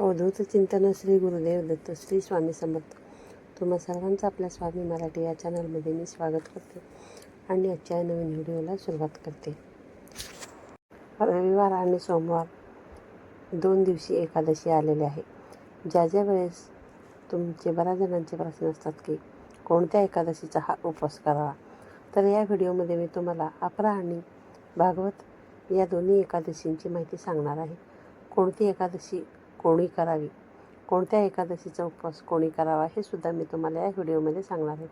अवधूत चिंतन श्री गुरुदेव दत्त श्री स्वामी समर्थ. तुम्हा सर्वांचं आपल्या स्वामी मराठी या चॅनलमध्ये मी स्वागत करते आणि आजच्या नवीन व्हिडिओला सुरुवात करते. रविवार आणि सोमवार दोन दिवशी एकादशी आलेले आहे. ज्या ज्या वेळेस तुमचे बऱ्याच जणांचे प्रश्न असतात की कोणत्या एकादशीचा हा उपवास करावा? तर या व्हिडिओमध्ये मी तुम्हाला अपरा आणि भागवत या दोन्ही एकादशींची माहिती सांगणार आहे. कोणती एकादशी कोणी करावी? कोणत्या एकादशीचा उपवास कोणी करावा? हे सुद्धा मी तुम्हाला या व्हिडिओमध्ये सांगणार आहे.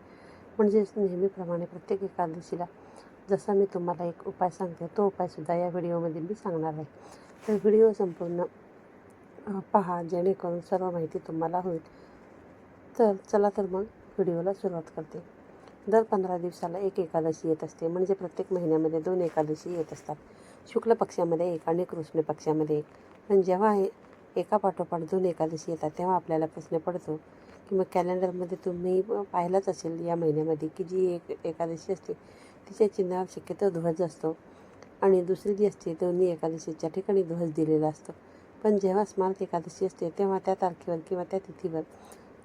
म्हणजेच नेहमीप्रमाणे प्रत्येक एकादशीला जसा मी तुम्हाला एक उपाय सांगते तो उपायसुद्धा या व्हिडिओमध्ये मी सांगणार आहे. तर व्हिडिओ संपूर्ण पहा जेणेकरून सर्व माहिती तुम्हाला होईल. तर चला तर मग व्हिडिओला सुरुवात करते. दर पंधरा दिवसाला एक एकादशी येत असते. म्हणजे प्रत्येक महिन्यामध्ये दोन एकादशी येत असतात. शुक्ल पक्षामध्ये एक आणि कृष्ण पक्षामध्ये एक. पण जेव्हा हे एका पाठोपाठ दोन एकादशी येतात तेव्हा आपल्याला प्रश्न पडतो की मग कॅलेंडरमध्ये तुम्ही पाहिलंच असेल या महिन्यामध्ये की जी एक एकादशी असते तिच्या चिन्हावर शक्यतो ध्वज असतो आणि दुसरी जी असते दोन्ही एकादशीच्या ठिकाणी ध्वज दिलेला असतो. पण जेव्हा स्मार्त एकादशी असते तेव्हा त्या तारखेवर किंवा त्या तिथीवर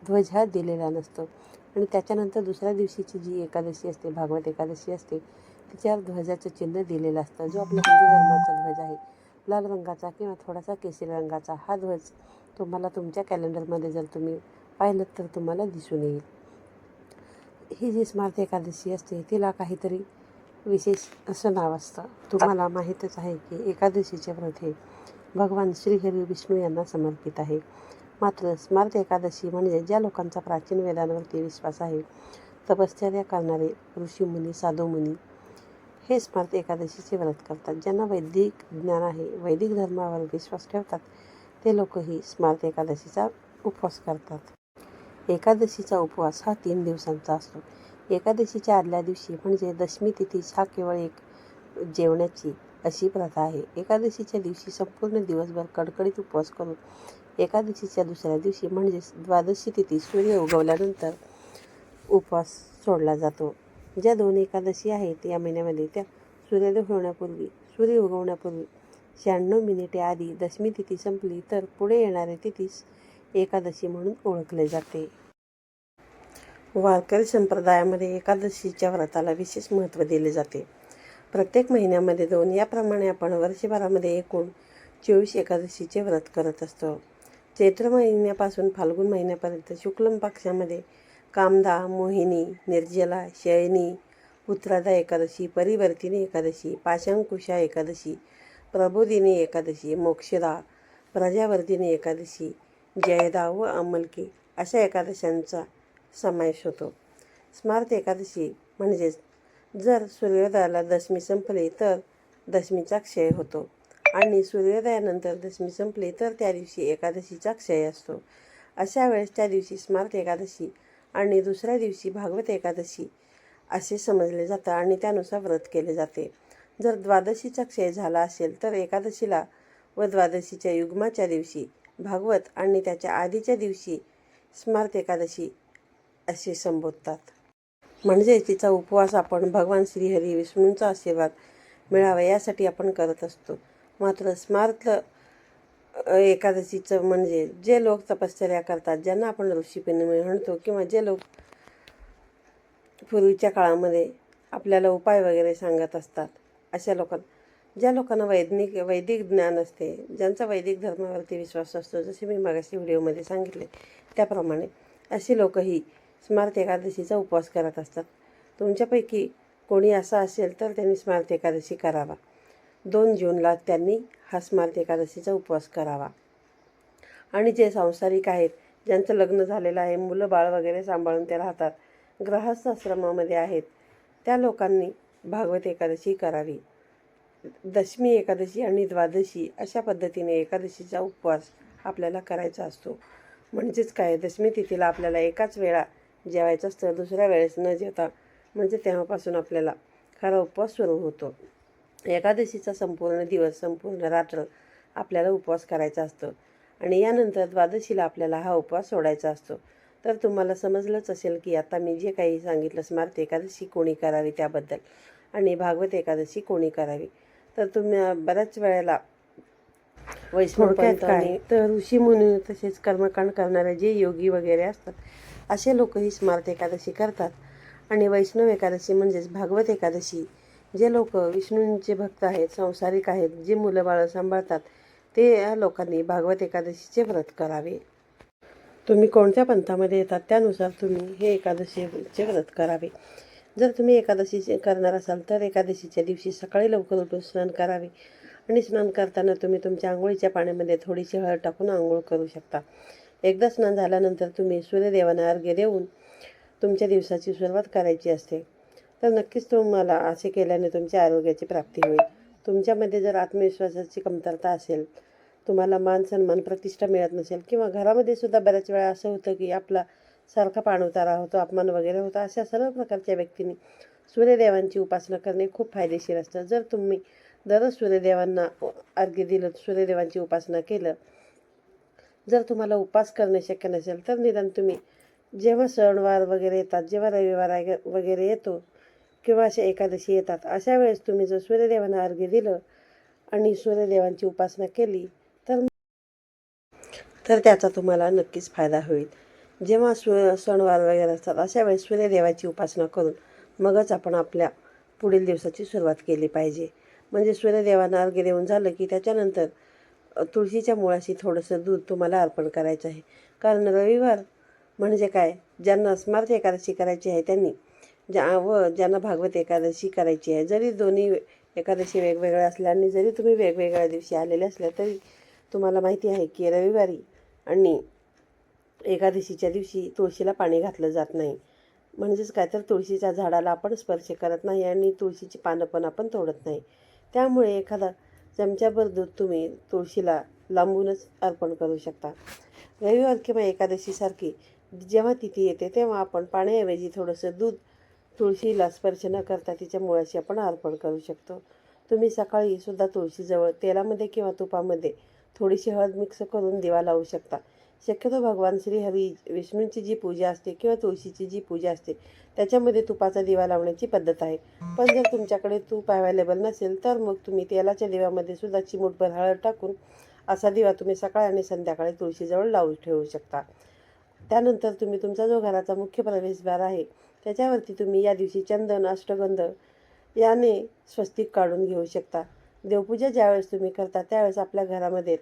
ध्वज हा दिलेला नसतो. आणि त्याच्यानंतर दुसऱ्या दिवशीची जी एकादशी असते भागवत एकादशी असते तिच्यावर ध्वजाचं चिन्ह दिलेलं असतं जो आपल्या हिंदू धर्माचा ध्वज आहे. लाल रंगाचा किंवा थोडासा केसरी रंगाचा हा ध्वज तुम्हाला तुमच्या कॅलेंडरमध्ये जर तुम्ही पाहिलं तर तुम्हाला दिसून येईल. ही जी स्मार्त एकादशी असते तिला काहीतरी विशेष असं नाव असतं. तुम्हाला माहीतच आहे की एकादशीचे व्रत हे भगवान श्रीहरी विष्णू यांना समर्पित आहे. मात्र स्मार्त एकादशी म्हणजे ज्या लोकांचा प्राचीन वेदांवरती विश्वास आहे तपश्चर्या करणारे ऋषीमुनी साधूमुनी हे स्मार्त एकादशीचे व्रत करतात. ज्यांना वैदिक ज्ञान आहे वैदिक धर्मावर विश्वास ठेवतात ते लोकही स्मार्त एकादशीचा उपवास करतात. एकादशीचा उपवास हा तीन दिवसांचा असतो. एकादशीच्या आदल्या दिवशी म्हणजे दशमी तिथी हा केवळ एक जेवण्याची अशी प्रथा आहे. एकादशीच्या दिवशी संपूर्ण दिवसभर कडकडीत उपवास करून एकादशीच्या दुसऱ्या दिवशी म्हणजेच द्वादशी तिथी सूर्य उगवल्यानंतर उपवास सोडला जातो. ज्या दोन एकादशी आहेत या महिन्यामध्ये त्या सूर्योदय होण्यापूर्वी सूर्य उगवण्यापूर्वी शहाण्णव मिनिटे आधी दशमी तिथी संपली तर पुढे येणाऱ्या तिथीस एकादशी म्हणून ओळखले जाते. वारकरी संप्रदायामध्ये एकादशीच्या व्रताला विशेष महत्त्व दिले जाते. प्रत्येक महिन्यामध्ये दोन याप्रमाणे आपण वर्षभरामध्ये एकूण चोवीस एकादशीचे व्रत करत असतो. चैत्र महिन्यापासून फाल्गुन महिन्यापर्यंत शुक्ल पक्षामध्ये कामदा मोहिनी निर्जला शयनी पुत्रादा एकादशी परिवर्तिनी एकादशी पाशंकुशा एकादशी प्रबोधिनी एकादशी मोक्षदा प्रजावर्धिनी एकादशी जयदा व अमलकी अशा एकादशांचा समावेश होतो. स्मार्त एकादशी म्हणजेच जर सूर्योदयाला दशमी संपली तर दशमीचा क्षय होतो आणि सूर्योदयानंतर दशमी संपली तर त्या दिवशी एकादशीचा क्षय असतो. अशा वेळेस त्या दिवशी स्मार्त एकादशी आणि दुसऱ्या दिवशी भागवत एकादशी असे समजले जातं आणि त्यानुसार व्रत केले जाते. जर द्वादशीचा क्षय झाला असेल तर एकादशीला व द्वादशीच्या युग्माच्या दिवशी भागवत आणि त्याच्या आधीच्या दिवशी स्मार्त एकादशी असे संबोधतात. म्हणजे तिचा उपवास आपण भगवान श्रीहरी विष्णूंचा आशीर्वाद मिळावा यासाठी आपण करत असतो. मात्र स्मार्त एकादशीचं म्हणजे जे लोक तपश्चर्या करतात ज्यांना आपण ऋषीपणी म्हणतो किंवा जे लोक पूर्वीच्या काळामध्ये आपल्याला उपाय वगैरे सांगत असतात अशा लोकांना ज्या लोकांना वैज्ञानिक वैदिक ज्ञान असते ज्यांचा वैदिक धर्मावरती विश्वास असतो जसे मी मागाशी व्हिडिओमध्ये सांगितले त्याप्रमाणे अशी लोकही स्मार्त एकादशीचा उपवास करत असतात. तुमच्यापैकी कोणी असा असेल तर त्यांनी स्मार्त एकादशी करावा. दोन जूनला त्यांनी हा एकादशीचा उपवास करावा. आणि जे सांसारिक आहेत ज्यांचं लग्न झालेलं आहे मुलं बाळ वगैरे सांभाळून ते राहतात ग्रहस्थ आश्रमामध्ये आहेत त्या लोकांनी भागवत एकादशी करावी. दशमी एकादशी आणि द्वादशी अशा पद्धतीने एकादशीचा उपवास आपल्याला करायचा असतो. म्हणजेच काय? दशमी तिथीला आपल्याला एकाच वेळा जेवायचं असतं दुसऱ्या वेळेस न जेवता म्हणजे तेव्हापासून आपल्याला खरा उपवास सुरू होतो. एकादशीचा संपूर्ण दिवस संपूर्ण रात्र आपल्याला उपवास करायचा असतो. आणि यानंतर द्वादशीला आपल्याला हा उपवास सोडायचा असतो. तर तुम्हाला समजलंच असेल की आता मी जे काही सांगितलं स्मार्त एकादशी कोणी करावी त्याबद्दल? आणि भागवत एकादशी कोणी करावी? तर तुम्ही बऱ्याच वेळेला वैष्णव काय? तर ऋषी मुनी तसेच कर्मकांड करणारे जे योगी वगैरे असतात असे लोक ही स्मार्त एकादशी करतात. आणि वैष्णव एकादशी म्हणजेच भागवत एकादशी जे लोक विष्णूंचे भक्त आहेत संसारिक आहेत जे मुलं बाळं सांभाळतात ते या लोकांनी भागवत एकादशीचे व्रत करावे. तुम्ही कोणत्या पंथामध्ये येतात त्यानुसार तुम्ही हे एकादशीचे व्रत करावे. जर तुम्ही एकादशीचे करणार असाल तर एकादशीच्या दिवशी सकाळी लवकर उठून स्नान करावे. आणि स्नान करताना तुम्ही तुमच्या आंघोळीच्या पाण्यामध्ये थोडीशी हळद टाकून आंघोळ करू शकता. एकदा स्नान झाल्यानंतर तुम्ही सूर्यदेवांना अर्घ्य देऊन तुमच्या दिवसाची सुरुवात करायची असते. तर नक्कीच तुम्हाला असे केल्याने तुमच्या आरोग्याची प्राप्ती होईल. तुमच्यामध्ये जर आत्मविश्वासाची कमतरता असेल तुम्हाला मान सन्मान प्रतिष्ठा मिळत नसेल किंवा घरामध्ये सुद्धा बऱ्याच वेळा असं होतं की आपला सारखा पाणउतारा होतो अपमान वगैरे होतो अशा सर्व प्रकारच्या व्यक्तींनी सूर्यदेवांची उपासना करणे खूप फायदेशीर असतं. जर तुम्ही दररोज सूर्यदेवांना अर्घ्य दिलं सूर्यदेवांची उपासना केलं जर तुम्हाला उपास करणे शक्य नसेल तर निदान तुम्ही जेव्हा सणवार वगैरे येतात जेव्हा रविवार वगैरे येतो किंवा अशा एकादशी येतात. अशा वेळेस तुम्ही जर सूर्यदेवांना अर्घ्य दिलं आणि सूर्यदेवांची उपासना केली तर तर त्याचा तुम्हाला नक्कीच फायदा होईल. जेव्हा सु सणवार वगैरे असतात अशा वेळेस सूर्यदेवाची उपासना करून मगच आपण आपल्या पुढील दिवसाची सुरुवात केली पाहिजे. म्हणजे सूर्यदेवांना अर्घ्य देऊन झालं की त्याच्यानंतर तुळशीच्या मुळाशी थोडंसं दूध तुम्हाला अर्पण करायचं आहे. कारण रविवार म्हणजे काय? ज्यांना स्मार्त एकादशी करायची आहे त्यांनी म्हणजे ज्या व ज्यांना भागवत एकादशी करायची आहे जरी दोन्ही एकादशी वेगवेगळ्या असल्या आणि जरी तुम्ही वेगवेगळ्या दिवशी आलेले असल्या तरी तुम्हाला माहिती आहे की रविवारी आणि एकादशीच्या दिवशी तुळशीला पाणी घातलं जात नाही. म्हणजेच काय तर तुळशीच्या झाडाला आपण स्पर्श करत नाही आणि तुळशीची पानं पण आपण तोडत नाही. त्यामुळे एखादा चमच्याभर दूध तुम्ही तुळशीला लांबूनच अर्पण करू शकता. रविवार किंवा एकादशीसारखी जेव्हा तिथी येते तेव्हा आपण पाण्याऐवजी थोडंसं दूध तुळशीला स्पर्श न करता तिच्या मुळाशी आपण अर्पण करू शकतो. तुम्ही सकाळी सुद्धा तुळशीजवळ तेलामध्ये किंवा तुपामध्ये थोडीशी हळद मिक्स करून दिवा लावू शकता. शक्यतो भगवान श्री हरी विष्णूंची जी पूजा असते किंवा तुळशीची जी पूजा असते त्याच्यामध्ये तुपाचा दिवा लावण्याची पद्धत आहे. पण जर तुमच्याकडे तूप अवेलेबल नसेल तर मग तुम्ही तेलाच्या दिव्यामध्ये सुद्धा चिमूटभर हळद टाकून असा दिवा तुम्ही सकाळ आणि संध्याकाळी तुळशीजवळ लावून ठेवू शकता. त्यानंतर तुम्ही तुमचा जो घराचा मुख्य प्रवेशद्वार आहे त्याच्यावरती तुम्ही या दिवशी चंदन अष्टगंध याने स्वस्तिक काढून घेऊ शकता. देवपूजा ज्यावेळेस तुम्ही करता त्यावेळेस आपल्या घरामध्ये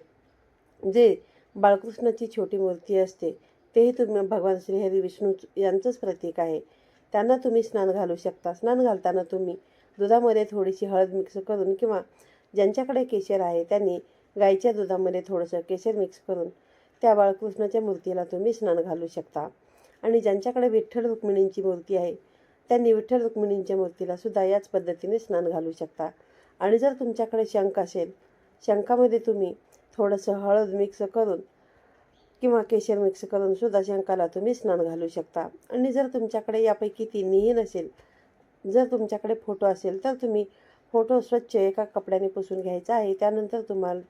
जे बाळकृष्णाची छोटी मूर्ती असते तेही तुम्ही भगवान श्रीहरी विष्णू यांचंच प्रतीक आहे. त्यांना तुम्ही स्नान घालू शकता. स्नान घालताना तुम्ही दुधामध्ये थोडीशी हळद मिक्स करून किंवा ज्यांच्याकडे केशर आहे त्यांनी गाईच्या दुधामध्ये थोडंसं केशर मिक्स करून त्या बाळकृष्णाच्या मूर्तीला तुम्ही स्नान घालू शकता. आणि ज्यांच्याकडे विठ्ठल रुक्मिणींची मूर्ती आहे त्यांनी विठ्ठल रुक्मिणींच्या मूर्तीला सुद्धा याच पद्धतीने स्नान घालू शकता. आणि जर तुमच्याकडे शंख असेल शंखामध्ये तुम्ही थोडंसं हळद मिक्स करून किंवा केशर मिक्स करून सुद्धा शंखाला तुम्ही स्नान घालू शकता. आणि जर तुमच्याकडे यापैकी तिन्हीही नसेल जर तुमच्याकडे फोटो असेल तर तुम्ही फोटो स्वच्छ एका कपड्याने पुसून घ्यायचा आहे. त्यानंतर तुम्हाला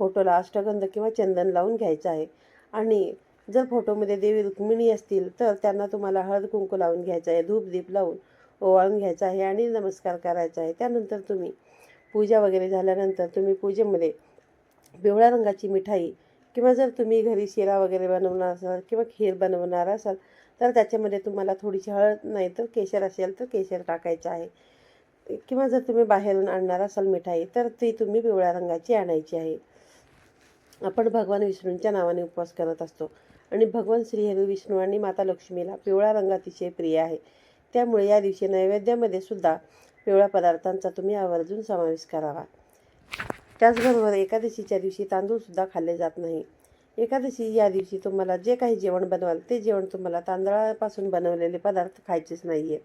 फोटोला अष्टगंध किंवा चंदन लावून घ्यायचं आहे. आणि जर फोटोमध्ये देवी रुक्मिणी असतील तर त्यांना तुम्हाला हळद कुंकू लावून घ्यायचं आहे धूप दीप लावून ओवाळून घ्यायचं आहे आणि नमस्कार करायचा आहे. त्यानंतर तुम्ही पूजा वगैरे झाल्यानंतर तुम्ही पूजेमध्ये पिवळ्या रंगाची मिठाई किंवा जर तुम्ही घरी शिरा वगैरे बनवणार असाल किंवा खीर बनवणार असाल तर त्याच्यामध्ये तुम्हाला थोडीशी हळद नाही तर केशर असेल तर केशर टाकायचं आहे. किंवा जर तुम्ही बाहेरून आणणार असाल मिठाई तर ती तुम्ही पिवळ्या रंगाची आणायची आहे. आपण भगवान विष्णूंच्या नावाने उपवास करत असतो. आणि भगवान श्रीहरी विष्णू आणि माता लक्ष्मीला पिवळा रंग अतिशय प्रिय आहे. त्यामुळे या दिवशी नैवेद्यामध्ये सुद्धा पिवळ्या पदार्थांचा तुम्ही आवर्जून समावेश करावा. त्याचबरोबर एकादशीच्या दिवशी तांदूळसुद्धा खाल्ले जात नाही. एकादशी या दिवशी तुम्हाला जे काही जेवण बनवाल ते जेवण तुम्हाला तांदळापासून बनवलेले पदार्थ खायचेच नाही आहेत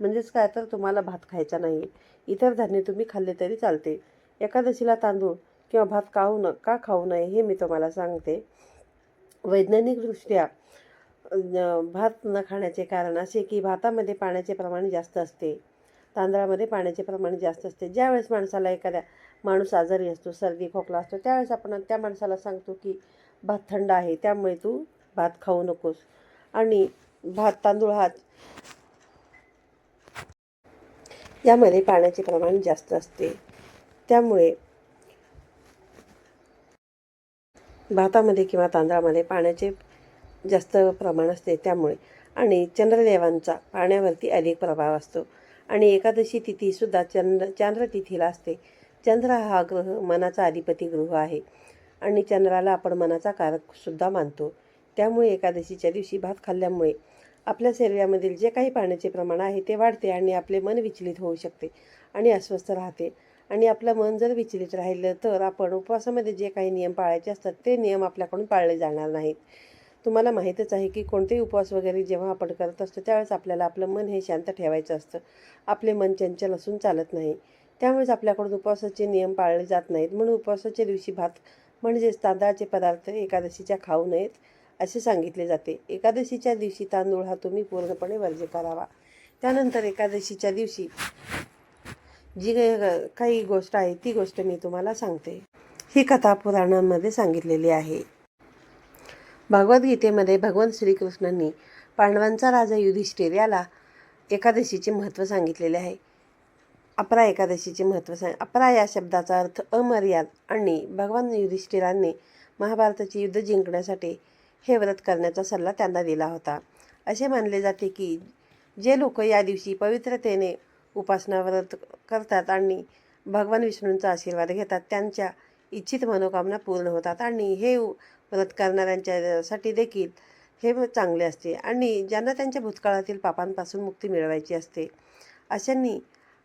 म्हणजेच काय? तर तुम्हाला भात खायचा नाही. इतर धान्य तुम्ही खाल्ले तरी चालते. एकादशीला तांदूळ किंवा भात खाऊ न का खाऊ नये हे मी तुम्हाला सांगते. वैज्ञानिकदृष्ट्या भात न खाण्याचे कारण असे की भातामध्ये पाण्याचे प्रमाण जास्त असते. तांदळामध्ये पाण्याचे प्रमाण जास्त असते. ज्यावेळेस माणसाला एखाद्या माणूस आजारी असतो सर्दी खोकला असतो त्यावेळेस आपण त्या माणसाला सांगतो की भात थंड आहे त्यामुळे तू भात खाऊ नकोस. आणि भात तांदूळ हा यामध्ये पाण्याचे प्रमाण जास्त असते. त्यामुळे भातामध्ये किंवा तांदळामध्ये पाण्याचे जास्त प्रमाण असते त्यामुळे. आणि चंद्रदेवांचा पाण्यावरती अधिक प्रभाव असतो. आणि एकादशी तिथीसुद्धा चंद्र चांद्रतिथीला असते. चंद्र हा ग्रह मनाचा अधिपती ग्रह आहे. आणि चंद्राला आपण मनाचा कारकसुद्धा मानतो. त्यामुळे एकादशीच्या दिवशी भात खाल्ल्यामुळे आपल्या शरीरामधील जे काही पाण्याचे प्रमाण आहे ते वाढते आणि आपले मन विचलित होऊ शकते आणि अस्वस्थ राहते. आणि आपलं मन जर विचलित राहिलं तर आपण उपवासामध्ये जे काही नियम पाळायचे असतात ते नियम आपल्याकडून पाळले जाणार नाहीत. तुम्हाला माहीतच आहे की कोणतेही उपवास वगैरे जेव्हा आपण करत असतो त्यावेळेस आपल्याला आपलं मन हे शांत ठेवायचं असतं. आपले मन चंचल असून चालत नाही. त्यामुळेच आपल्याकडून उपवासाचे नियम पाळले जात नाहीत. म्हणून उपवासाच्या दिवशी भात म्हणजेच तांदळाचे पदार्थ एकादशीच्या खाऊ नयेत असे सांगितले जाते. एकादशीच्या दिवशी तांदूळ हा तुम्ही पूर्णपणे वर्ज करावा. त्यानंतर एकादशीच्या दिवशी जी काही- गोष्ट आहे ती गोष्ट मी तुम्हाला सांगते. ही कथा पुराणांमध्ये सांगितलेली आहे. भगवद्गीतेमध्ये भगवान श्रीकृष्णांनी पांडवांचा राजा युधिष्ठिर याला एकादशीचे महत्त्व सांगितलेले आहे. अपरा एकादशीचे महत्त्व सांग अपरा या शब्दाचा अर्थ अमर्याद आणि भगवान युधिष्ठिरांनी महाभारताचे युद्ध जिंकण्यासाठी हे व्रत करण्याचा सल्ला त्यांना दिला होता. असे मानले जाते की जे लोक या दिवशी पवित्रतेने उपासना व्रत करतात आणि भगवान विष्णूंचा आशीर्वाद घेतात. त्यांच्या इच्छित मनोकामना पूर्ण होतात आणि हे व्रत करणाऱ्यांच्यासाठी देखील हे चांगले असते आणि ज्यांना त्यांच्या भूतकाळातील पापांपासून मुक्ती मिळवायची असते अशांनी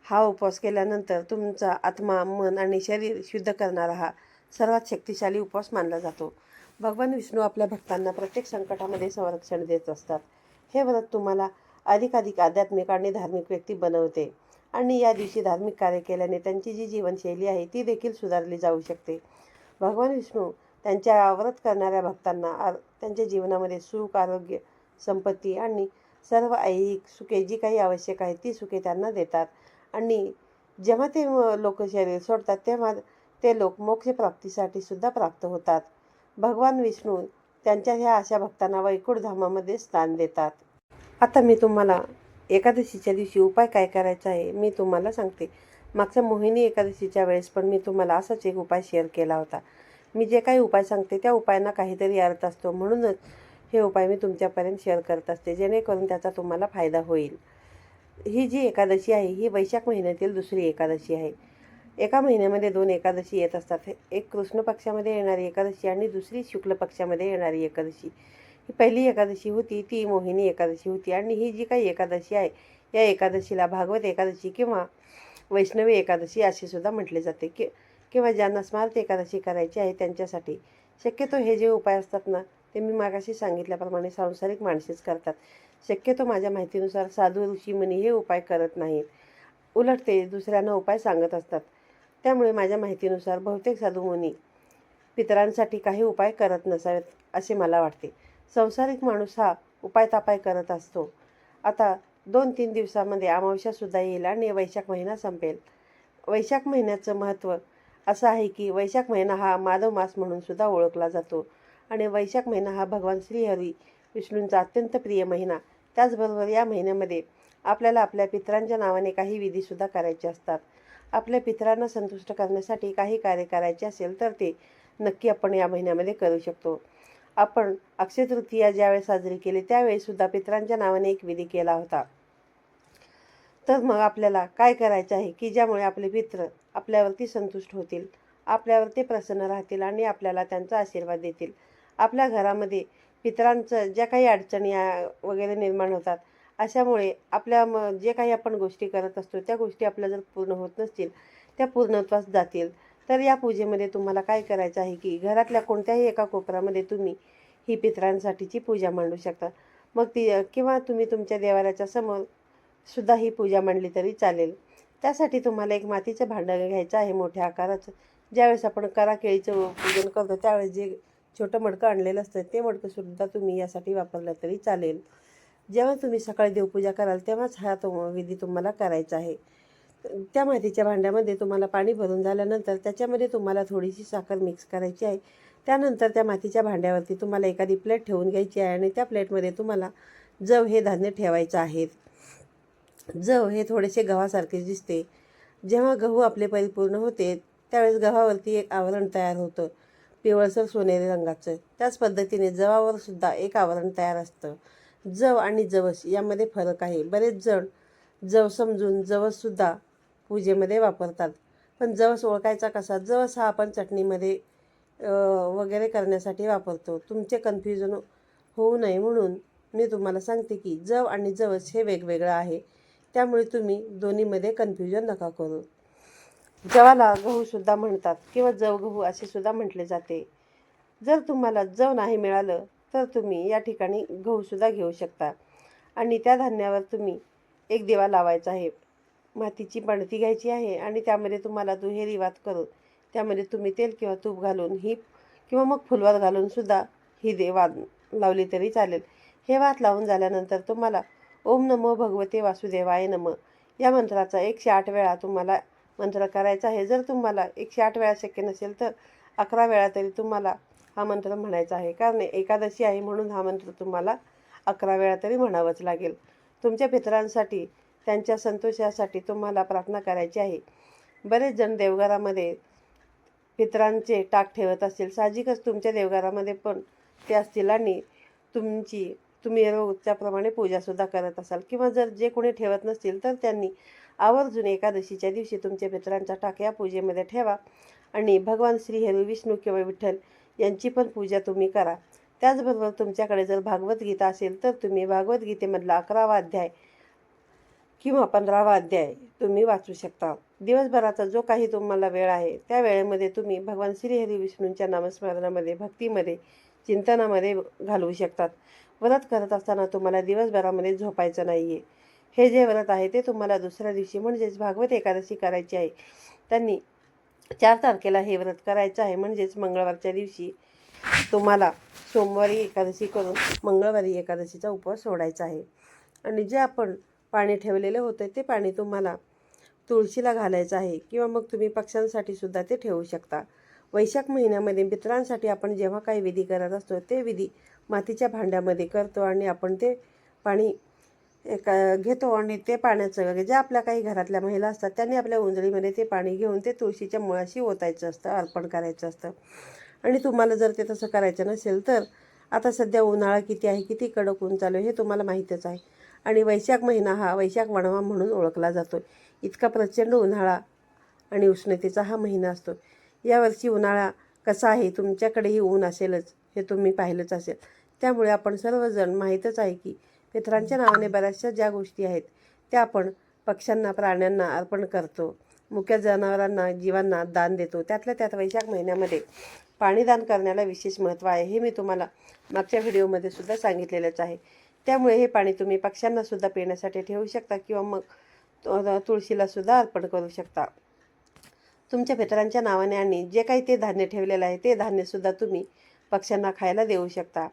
हा उपवास केल्यानंतर तुमचा आत्मा मन आणि शरीर शुद्ध करणारा हा सर्वात शक्तिशाली उपवास मानला जातो. भगवान विष्णू आपल्या भक्तांना प्रत्येक संकटामध्ये संरक्षण देत असतात. हे व्रत तुम्हाला अधिकाधिक आध्यात्मिक आणि धार्मिक व्यक्ती बनवते. आणि या दिवशी धार्मिक कार्य केल्याने त्यांची जी जीवनशैली आहे ती देखील सुधारली जाऊ शकते. भगवान विष्णू त्यांच्या व्रत करणाऱ्या भक्तांना आर त्यांच्या जीवनामध्ये सुख आरोग्य संपत्ती आणि सर्व ऐहिक सुखे जी काही आवश्यक आहे ती सुखे त्यांना देतात. आणि जेव्हा ते लोक शरीर सोडतात तेव्हा ते लोक मोक्षप्राप्तीसाठी सुद्धा प्राप्त होतात. भगवान विष्णू त्यांच्या ह्या अशा भक्तांना वैकुंठधामामध्ये स्थान देतात. आता मी तुम्हाला एकादशीच्या दिवशी उपाय काय करायचा आहे मी तुम्हाला सांगते. मागच्या मोहिनी एकादशीच्या वेळेस पण मी तुम्हाला असाच एक उपाय शेअर केला होता. मी जे काही उपाय सांगते त्या उपायांना काहीतरी अर्थ असतो. म्हणूनच हे उपाय मी तुमच्यापर्यंत शेअर करत असते जेणेकरून त्याचा तुम्हाला फायदा होईल. ही जी एकादशी आहे ही वैशाख महिन्यातील दुसरी एकादशी आहे. एका महिन्यामध्ये दोन एकादशी येत असतात. एक कृष्ण पक्षामध्ये येणारी एकादशी आणि दुसरी शुक्ल पक्षामध्ये येणारी एकादशी. ही पहिली एकादशी होती ती मोहिनी एकादशी होती आणि ही जी काही एकादशी आहे या एकादशीला भागवत एकादशी किंवा वैष्णवी एकादशी असे सुद्धा म्हटले जाते कि किंवा ज्यांना स्मार्त एकादशी करायची आहे त्यांच्यासाठी. शक्यतो हे जे उपाय असतात ना ते मी मागाशी सांगितल्याप्रमाणे सांसारिक माणसेच करतात. शक्यतो माझ्या माहितीनुसार साधू ऋषी मुनी हे उपाय करत नाहीत. उलट ते दुसऱ्यांना उपाय सांगत असतात. त्यामुळे माझ्या माहितीनुसार बहुतेक साधू मुनी पितरांसाठी काही उपाय करत नसावेत असे मला वाटते. संसारिक माणूस हा उपाय तापाय करत असतो. आता दोन तीन दिवसामध्ये अमावस्यासुद्धा येईल आणि वैशाख महिना संपेल. वैशाख महिन्याचं महत्त्व असं आहे की वैशाख महिना हा माधव मास म्हणून सुद्धा ओळखला जातो आणि वैशाख महिना हा भगवान श्रीहरी विष्णूंचा अत्यंत प्रिय महिना. त्याचबरोबर या महिन्यामध्ये आपल्याला आपल्या पितरांच्या नावाने काही विधीसुद्धा करायचे असतात. आपल्या पितरांना संतुष्ट करण्यासाठी काही कार्य करायचे असेल तर ते नक्की आपण या महिन्यामध्ये करू शकतो. आपण अक्षय तृतीया ज्यावेळेस साजरी केली त्यावेळीसुद्धा पित्रांच्या नावाने एक विधी केला होता. तर मग आपल्याला काय करायचं आहे की ज्यामुळे आपले पित्र आपल्यावरती संतुष्ट होतील आपल्यावरती प्रसन्न राहतील आणि आपल्याला त्यांचा आशीर्वाद देतील. आपल्या घरामध्ये पितरांचं ज्या काही अडचणी वगैरे निर्माण होतात अशामुळे आपल्या म जे काही आपण गोष्टी करत असतो त्या गोष्टी आपल्या जर पूर्ण होत नसतील त्या पूर्णत्वास जातील. तर या पूजेमध्ये तुम्हाला काय करायचं आहे की घरातल्या कोणत्याही एका कोपऱ्यामध्ये तुम्ही ही पितरांसाठीची पूजा मांडू शकता. मग ती किंवा तुम्ही तुमच्या देवाऱ्याच्या समोर सुद्धा ही पूजा मांडली तरी चालेल. त्यासाठी तुम्हाला एक मातीचं भांडं घ्यायचं आहे मोठ्या आकाराचं. ज्यावेळेस आपण करा केळीचं पूजन करतो त्यावेळेस जे छोटं मडकं आणलेलं असतं ते मडकंसुद्धा तुम्ही यासाठी वापरलं तरी चालेल. जेव्हा तुम्ही सकाळी देवपूजा कराल तेव्हाच हा तो विधी तुम्हाला करायचा आहे. त्या मातीच्या भांड्यामध्ये तुम्हाला पाणी भरून झाल्यानंतर त्याच्यामध्ये तुम्हाला थोडीशी साखर मिक्स करायची आहे. त्यानंतर त्या मातीच्या भांड्यावरती तुम्हाला एखादी प्लेट ठेवून घ्यायची आहे आणि त्या प्लेटमध्ये तुम्हाला जव हे धान्य ठेवायचं आहे. जव हे थोडेसे गव्हासारखे दिसते. जेव्हा गहू आपले परिपूर्ण होते त्यावेळेस गव्हावरती एक आवरण तयार होतं. पिवळसर सोनेरी रंगाचं. त्याच पद्धतीने जवावर सुद्धा एक आवरण तयार असतं. जव आणि जवस यामध्ये फरक आहे. बरेच जण जव समजून जवससुद्धा पूजेमध्ये वापरतात. पण जवस ओळखायचा कसा? जवस हा आपण चटणीमध्ये वगैरे करण्यासाठी वापरतो. तुमचे कन्फ्युजन होऊ नये म्हणून मी तुम्हाला सांगते की जव आणि जवस हे वेगवेगळं आहे. त्यामुळे तुम्ही दोन्हीमध्ये कन्फ्युजन नका करू. जवाला गहूसुद्धा म्हणतात किंवा जव गहू असे सुद्धा म्हटले जाते. जर तुम्हाला जव नाही मिळालं तर तुम्ही या ठिकाणी गहूसुद्धा घेऊ शकता. आणि त्या धान्यावर तुम्ही एक दिवा लावायचा आहे. मातीची पणती घ्यायची आहे आणि त्यामध्ये तुम्हाला दुहेरी वात करून त्यामध्ये तुम्ही तेल किंवा तूप घालून ही किंवा मग फुलवात घालून सुद्धा ही दे वाद लावली तरी चालेल. हे वात लावून झाल्यानंतर तुम्हाला ओम नमो भगवते वासुदेवाय नम. या मंत्राचा एकशे आठ वेळा तुम्हाला मंत्र करायचा आहे. जर तुम्हाला एकशे आठ वेळा शक्य नसेल तर अकरा वेळा तरी तुम्हाला हा मंत्र म्हणायचा आहे. कारण एकादशी आहे म्हणून हा मंत्र तुम्हाला अकरा वेळा तरी म्हणावंच लागेल. तुमच्या पितरांसाठी त्यांच्या संतोषासाठी तुम्हाला प्रार्थना करायची आहे. बरेच जण देवघरामध्ये पित्रांचे टाक ठेवत असतील. साहजिकच तुमच्या देवघरामध्ये पण ते असतील आणि तुमची तुम्ही रोजच्याप्रमाणे पूजासुद्धा करत असाल. किंवा जर जे कोणी ठेवत नसतील तर त्यांनी आवर्जून एकादशीच्या दिवशी तुमच्या पित्रांचा टाक या पूजेमध्ये ठेवा. आणि भगवान श्री हरी विष्णू किंवा विठ्ठल यांची पण पूजा तुम्ही करा. त्याचबरोबर तुमच्याकडे जर भागवत गीता असेल तर तुम्ही भागवत गीतेमधला अकरावा अध्याय किंवा पंधरावा अध्याय तुम्ही वाचू शकता. दिवसभराचा जो काही तुम्हाला वेळ आहे त्या वेळेमध्ये तुम्ही भगवान श्रीहरी विष्णूंच्या नामस्मरणामध्ये भक्तीमध्ये चिंतनामध्ये घालवू शकतात. व्रत करत असताना तुम्हाला दिवसभरामध्ये झोपायचं नाही आहे हे जे व्रत आहे ते तुम्हाला दुसऱ्या दिवशी म्हणजेच भागवत एकादशी करायची आहे. त्यांनी चार तारखेला हे व्रत करायचं आहे म्हणजेच मंगळवारच्या दिवशी तुम्हाला सोमवारी एकादशी करून मंगळवारी एकादशीचा उपवास सोडायचा आहे. आणि जे आपण पाणी ठेवलेले होते ते पाणी तुम्हाला तुळशीला घालायचं आहे किंवा मग तुम्ही पक्ष्यांसाठी सुद्धा ते ठेवू शकता. वैशाख महिन्यामध्ये मित्रांसाठी आपण जेव्हा काही विधी करत असतो ते विधी मातीच्या भांड्यामध्ये करतो आणि आपण ते पाणी एका घेतो आणि ते पाण्याचं ज्या आपल्या काही घरातल्या महिला असतात त्यांनी आपल्या उंजळीमध्ये ते पाणी घेऊन ते तुळशीच्या मुळाशी ओतायचं असतं अर्पण करायचं असतं. आणि तुम्हाला जर ते तसं करायचं नसेल तर आता सध्या उन्हाळा किती आहे किती कडक ऊन चालू आहे हे तुम्हाला माहीतच आहे. आणि वैशाख महिना हा वैशाख वणवा म्हणून ओळखला जातो इतका प्रचंड उन्हाळा आणि उष्णतेचा हा महिना असतो यावर्षी उन्हाळा कसा आहे? तुमच्याकडेही ऊन असेलच हे तुम्ही पाहिलंच असेल. त्यामुळे आपण सर्वजण माहीतच आहे की मित्रांच्या नावाने बऱ्याचशा ज्या गोष्टी आहेत त्या आपण पक्ष्यांना प्राण्यांना अर्पण करतो. मुख्य जनावरांना जीवांना दान देतो. त्यातल्या त्यात वैशाख महिन्यामध्ये पाणी दान करण्याला विशेष महत्त्व आहे हे मी तुम्हाला मागच्या व्हिडिओमध्ये सुद्धा सांगितलेलंच आहे. त्यामुळे हे पाणी तुम्ही पक्ष्यांना सुद्धा पिण्यासाठी ठेवू शकता किंवा मग तुळशीला सुद्धा अर्पण करू शकता. तुमच्या मित्रांच्या नावाने आणि जे काही ते धान्य ठेवलेलं आहे ते धान्यसुद्धा तुम्ही पक्ष्यांना खायला देऊ शकता.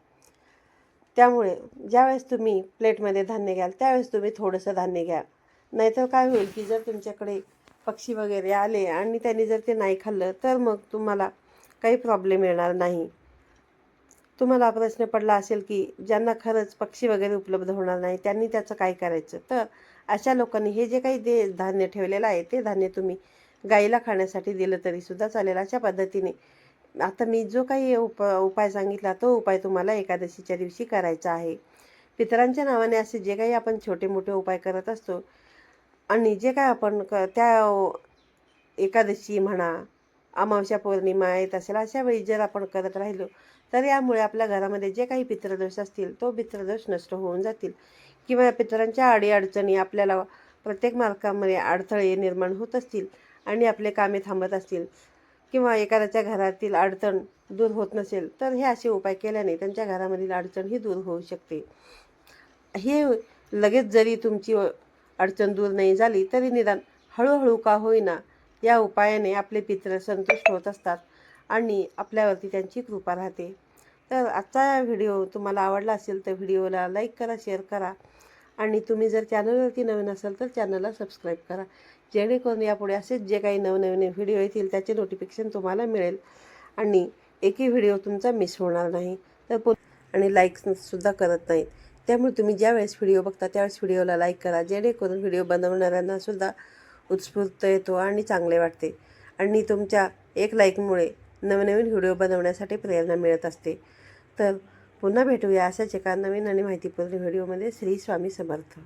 त्यामुळे ज्यावेळेस तुम्ही प्लेटमध्ये धान्य घ्याल त्यावेळेस तुम्ही थोडंसं धान्य घ्या. नाहीतर काय होईल की जर तुमच्याकडे पक्षी वगैरे आले आणि त्यांनी जर ते नाही खाल्लं तर मग तुम्हाला काही प्रॉब्लेम येणार नाही. तुम्हाला प्रश्न पडला असेल की ज्यांना खरंच पक्षी वगैरे उपलब्ध होणार नाही त्यांनी त्याचं काय करायचं? तर अशा लोकांनी हे जे काही दे धान्य ठेवलेलं आहे ते धान्य तुम्ही गाईला खाण्यासाठी दिलं तरीसुद्धा चालेल अशा पद्धतीने. आता मी जो काही उप उपाय सांगितला तो उपाय तुम्हाला एकादशीच्या दिवशी करायचा आहे. पितरांच्या नावाने असे जे काही आपण छोटे मोठे उपाय करत असतो आणि जे काय आपण क त्या एकादशी म्हणा अमावस्या पौर्णिमा येत असेल अशा वेळी जर आपण करत राहिलो तर यामुळे आपल्या घरामध्ये जे काही पितृदोष असतील तो पितृदोष नष्ट होऊन जातील. किंवा या पितरांच्या अडीअडचणी आपल्याला प्रत्येक मार्गामध्ये अडथळे निर्माण होत असतील आणि आपले कामे थांबत असतील किंवा एखाद्याच्या घरातील अडचण दूर होत नसेल तर हे असे उपाय केल्याने त्यांच्या घरामधील अडचण ही दूर होऊ शकते. हे लगेच जरी तुमची अडचण दूर नाही झाली तरी निदान हळूहळू का होईना या उपायाने आपले पित्र संतुष्ट होत असतात आणि आपल्यावरती त्यांची कृपा राहते. तर आजचा व्हिडिओ तुम्हाला आवडला असेल तर व्हिडिओला लाईक करा शेअर करा आणि तुम्ही जर चॅनलवरती नवीन असाल तर चॅनलला सबस्क्राईब करा. जेणेकरून यापुढे असेच जे काही नवनवीन व्हिडिओ येतील त्याचे नोटिफिकेशन तुम्हाला मिळेल आणि एकही व्हिडिओ तुमचा मिस होणार नाही. तर पु आणि लाईकसुद्धा करत नाहीत. त्यामुळे तुम्ही ज्यावेळेस व्हिडिओ बघता त्यावेळेस व्हिडिओला लाईक करा. जेणेकरून व्हिडिओ बनवणाऱ्यांनासुद्धा उत्स्फूर्त येतो आणि चांगले वाटते. आणि तुमच्या एक लाईकमुळे नवनवीन व्हिडिओ बनवण्यासाठी प्रेरणा मिळत असते. तर पुन्हा भेटूया अशाच एका नवीन आणि माहितीपूर्ण व्हिडिओमध्ये. श्री स्वामी समर्थ.